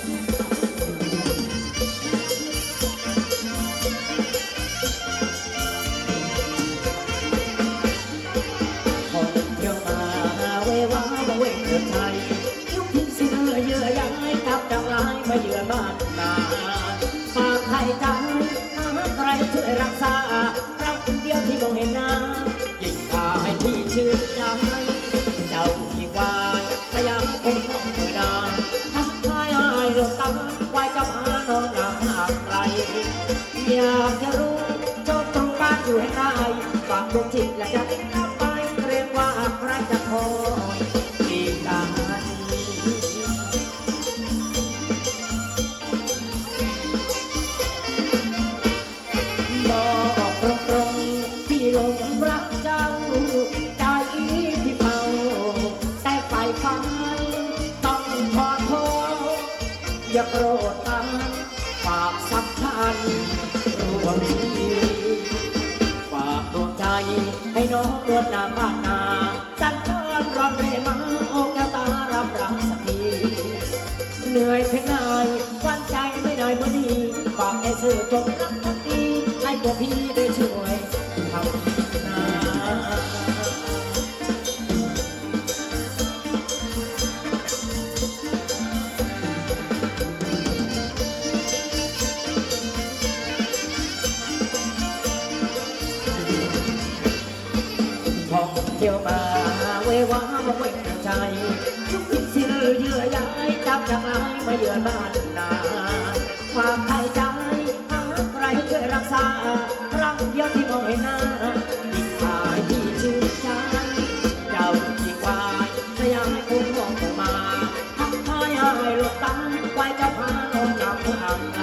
ท่องเที่ยวมาเววามาเวเกิดไทยยุคที่เสือเยื่อใยทับดังลายมาเยือนบ้าน อยากจะรู้จ้าตรงบ้านอยู่ให้ได้ฝากดวงจิตและจะติดตาไปเกรงว่าใครจะคอยอีกนานบอกตรงๆพี่หลงรักเจ้าใจพี่เมาแต่ไฟฟันต้องขอโทษอย่าโกรธกันฝากสักพัน วมชีวิตฝากดวงใจให้น้องดวงนาบ้านนาสันทอนร้อนเรมาโอกาตารับรักสักทีเหนื่อยเพียงไหนวันใจไม่ได้เมื่อนี้ฝากให้เธอจงรักพักทีให้ตัวพี่ได้ช่วย เที่ยวมาเววามาเวงใจทุกสิ่งสิ้นเยื่อใยจับจากลายมาเยือนบ้านนาความไทยใจหาใครช่วยรักษารักเดียวที่มองเห็นหน้ายิ่งพายที่ชื่นใจเจ้าที่ควายสยามให้คุณมองมาทักทายให้หลบตาไว้เจ้าพาน้องนำทางไกล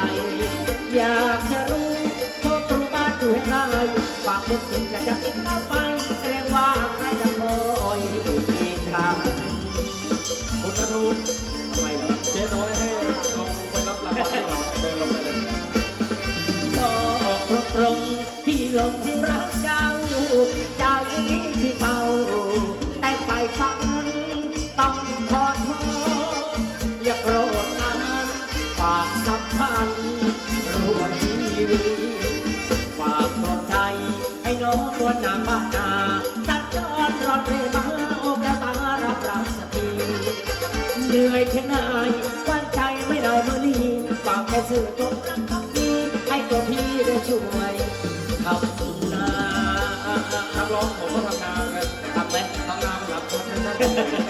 อยากจะรู้โทษตรงบ้านอยู่ให้ได้ฝากบุญคุณและจะติดต คุณธนูทำไมเหรอเจ๊น้อยให้ลงไปรับรางวัลให้เราเดินลงไปเลยบอกตรงๆที่หลงรักเจ้าใจที่เมาแต่ไปฝันต้องขอโทษอย่าโกรธันฝากสัมพันธ์รวมชีวิตฝากดวงใจให้น้องนวลนาบ้านนาตัดจอนรอนเรมาโอกาตา เหนื่อยแค่ไหนวันใจไม่ได้เมื่อนี้ฝากแค่สื่อตรงรักพักดีให้ตัวพี่ได้ช่วยทำนานักร้องผมก็ทำงานกันทำไหมทำงานครับ